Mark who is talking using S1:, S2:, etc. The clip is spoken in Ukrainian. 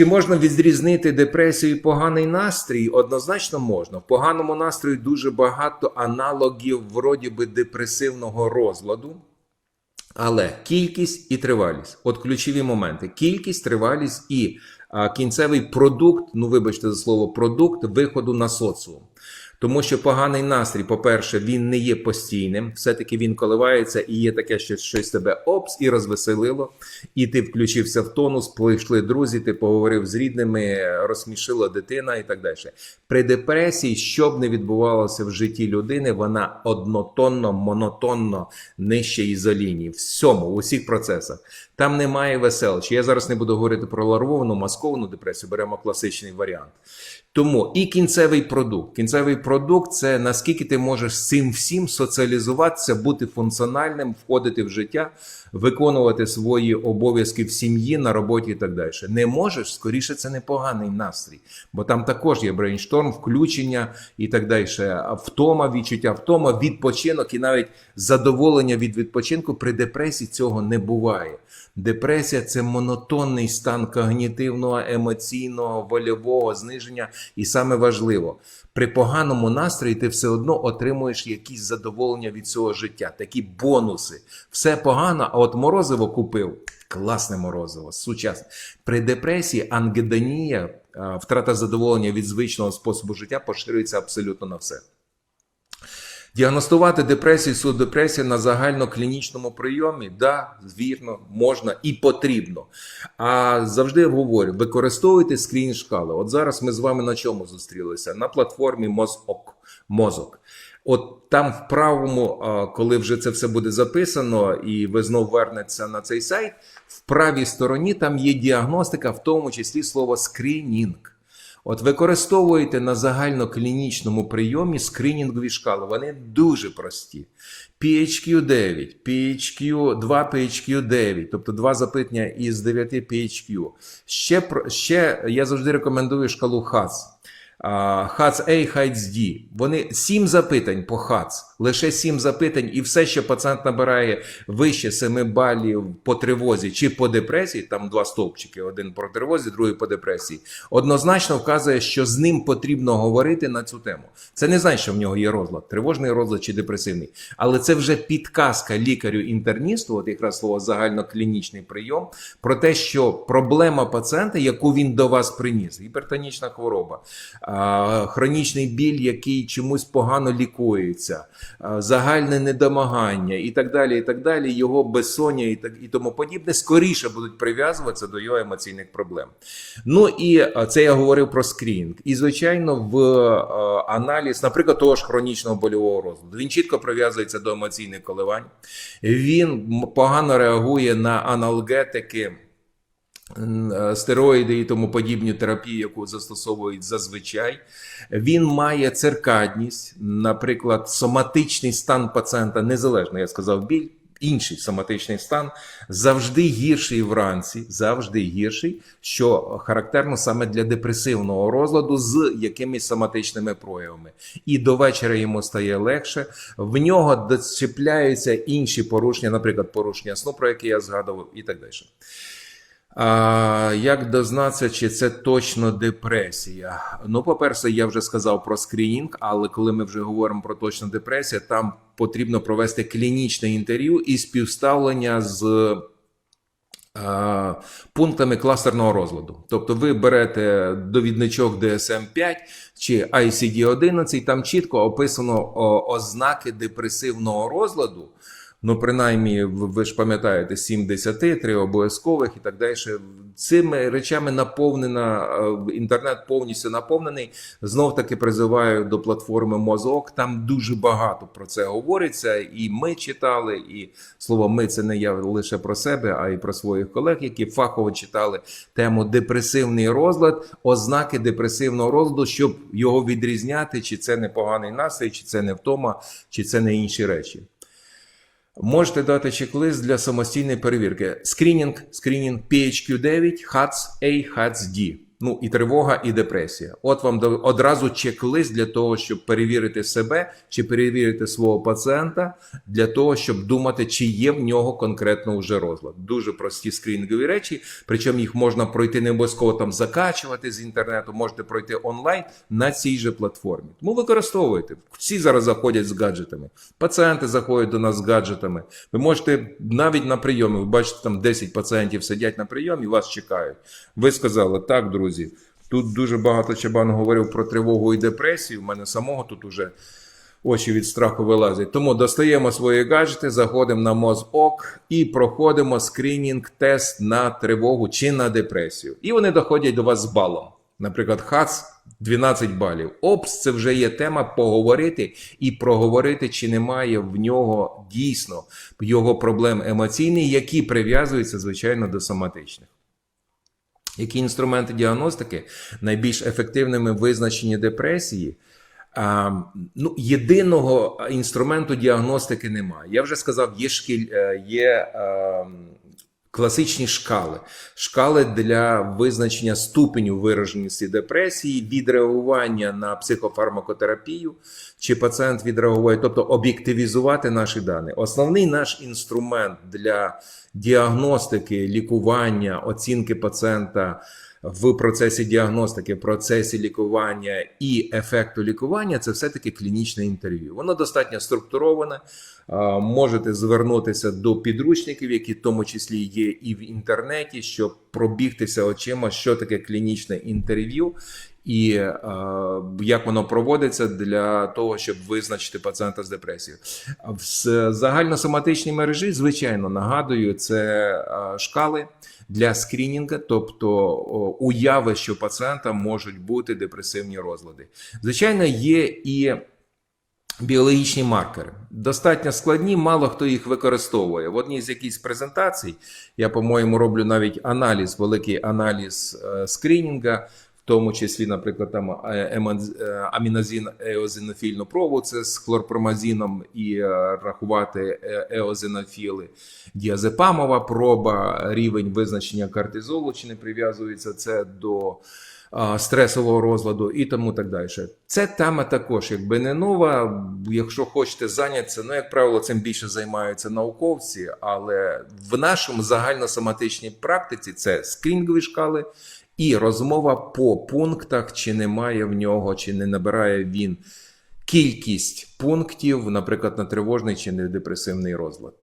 S1: Чи можна відрізнити депресію і поганий настрій? Однозначно можна. В поганому настрої дуже багато аналогів вроді би депресивного розладу. Але кількість і тривалість от ключові моменти: кількість, тривалість і а, кінцевий продукт, ну вибачте за слово, продукт виходу на соціум. Тому що поганий настрій, по-перше, він не є постійним, все-таки він коливається і є таке, що щось тебе опс і розвеселило, і ти включився в тонус, прийшли друзі, ти поговорив з рідними, розсмішила дитина і так далі. При депресії, що б не відбувалося в житті людини, вона однотонно, монотонно нижче ізолінії. Всьому, у всіх процесах. Там немає веселощі. Я зараз не буду говорити про ларвовану, масковану депресію, беремо класичний варіант. Тому і кінцевий продукт. Кінцевий продукт це наскільки ти можеш з цим всім соціалізуватися, бути функціональним, входити в життя, виконувати свої обов'язки в сім'ї, на роботі і так далі. Не можеш, скоріше, це непоганий настрій, бо там також є брейншторм, включення і так далі. Втома, відчуття втома, відпочинок і навіть задоволення від відпочинку при депресії цього не буває. Депресія це монотонний стан когнітивного, емоційного, вольового зниження. І саме важливо, при поганому настрої ти все одно отримуєш якісь задоволення від цього життя, такі бонуси. Все погано, а от морозиво купив. Класне морозиво, сучасне. При депресії ангедонія, втрата задоволення від звичного способу життя поширюється абсолютно на все. Діагностувати депресію, суддепресію на загальноклінічному прийомі, да, вірно, можна і потрібно. А завжди говорю, використовуйте скрін шкали. От зараз ми з вами на чому зустрілися? На платформі Мозок. Мозок. От там в правому, коли вже це все буде записано, і ви знов вернеться на цей сайт, в правій стороні там є діагностика, в тому числі слово скринінг. От використовуєте на загальноклінічному прийомі скринінгові шкали. Вони дуже прості. PHQ-9, PHQ, 2 PHQ-9, тобто два запитання із 9 PHQ. Ще, ще я завжди рекомендую шкалу HATS. ХАЦ A, HATS D. Вони сім запитань по ХАЦ, лише сім запитань, і все, що пацієнт набирає вище 7 балів по тривозі чи по депресії, там два стовпчики: один по тривозі, другий по депресії, однозначно вказує, що з ним потрібно говорити на цю тему. Це не значить, що в нього є розлад, тривожний розлад чи депресивний, але це вже підказка лікарю-інтерністу, от якраз слово загальноклінічний прийом, про те, що проблема пацієнта, яку він до вас приніс, гіпертонічна хвороба, хронічний біль, який чомусь погано лікується, загальне недомагання і так далі, і так далі, його безсоння і так і тому подібне, скоріше будуть прив'язуватися до його емоційних проблем. Ну і це я говорив про скрінінг. І звичайно, в аналіз, наприклад, того ж хронічного больового розладу, він чітко прив'язується до емоційних коливань. Він погано реагує на аналгетики. Е, Стероїди і тому подібні терапії, яку застосовують зазвичай, він має циркадність, наприклад, соматичний стан пацієнта, незалежно, я сказав, біль, інший соматичний стан завжди гірший вранці, завжди гірший, що характерно саме для депресивного розладу з якимись соматичними проявами. І до вечора йому стає легше. В нього дочіпляються інші порушення, наприклад, порушення сну, про яке я згадував, і так далі. А, як дознатися, чи це точно депресія? Ну, по-перше, я вже сказав про скринінг, але коли ми вже говоримо про точно депресію, там потрібно провести клінічне інтерв'ю і співставлення з е, пунктами кластерного розладу. Тобто ви берете довідничок DSM-5 чи ICD-11, там чітко описано ознаки депресивного розладу. Ну, принаймні, ви ж пам'ятаєте, 7 10, 3 обов'язкових і так далі. Цими речами наповнена е, інтернет повністю наповнений. Знов таки призиваю до платформи Мозок. Там дуже багато про це говориться. І ми читали, і слово ми це не я лише про себе, а й про своїх колег, які фахово читали тему депресивний розлад, ознаки депресивного розладу, щоб його відрізняти, чи це не поганий настрій, чи це не втома, чи це не інші речі. Можете дати чек-лист для самостійної перевірки. Скринінг, скринінг PHQ9, HATS A, HATS D. Ну, і тривога, і депресія. От вам одразу чек-лист для того, щоб перевірити себе чи перевірити свого пацієнта, для того, щоб думати, чи є в нього конкретно вже розлад. Дуже прості скринінгові речі, причому їх можна пройти не обов'язково там закачувати з інтернету, можете пройти онлайн на цій же платформі. Тому використовуйте. Всі зараз заходять з гаджетами. Пацієнти заходять до нас з гаджетами. Ви можете навіть на прийомі, ви бачите, там 10 пацієнтів сидять на прийомі вас чекають. Ви сказали, так, друзі, тут дуже багато Чабан говорив про тривогу і депресію. У мене самого тут уже очі від страху вилазять. Тому достаємо свої гаджети, заходимо на МОЗОК і проходимо скринінг, тест на тривогу чи на депресію. І вони доходять до вас з балом. Наприклад, ХАЦ 12 балів. ОПС це вже є тема поговорити і проговорити, чи немає в нього дійсно його проблем емоційних, які прив'язуються, звичайно, до соматичних. Які інструменти діагностики найбільш ефективними в визначенні депресії? А, ну, єдиного інструменту діагностики немає. Я вже сказав, є шкіль, е, є е, класичні шкали. Шкали для визначення ступеню вираженості депресії, відреагування на психофармакотерапію, чи пацієнт відреагує, тобто об'єктивізувати наші дані. Основний наш інструмент для діагностики, лікування, оцінки пацієнта в процесі діагностики, в процесі лікування і ефекту лікування це все-таки клінічне інтерв'ю. Воно достатньо структуроване. Можете звернутися до підручників, які в тому числі є і в інтернеті, щоб пробігтися очима, що таке клінічне інтерв'ю. І е, як воно проводиться для того, щоб визначити пацієнта з депресією. В загальносоматичній мережі, звичайно, нагадую, це е, шкали для скринінга, тобто уяви, що пацієнта можуть бути депресивні розлади. Звичайно, є і біологічні маркери. Достатньо складні, мало хто їх використовує. В одній з якихось презентацій я, по-моєму, роблю навіть аналіз, великий аналіз е, скринінга. Тому числі, наприклад, там е, е, амінозин еозинофільну пробу, це з хлорпромазином і е, рахувати еозинофіли. Діазепамова проба, рівень визначення кортизолу, чи не прив'язується це до стресового розладу і тому так далі. Це тема також, якби не нова. Якщо хочете зайнятися, ну, як правило, цим більше займаються науковці, але в нашому загальносоматичній практиці це скрінгові шкали і розмова по пунктах, чи немає в нього, чи не набирає він кількість пунктів, наприклад, на тривожний чи не депресивний розлад.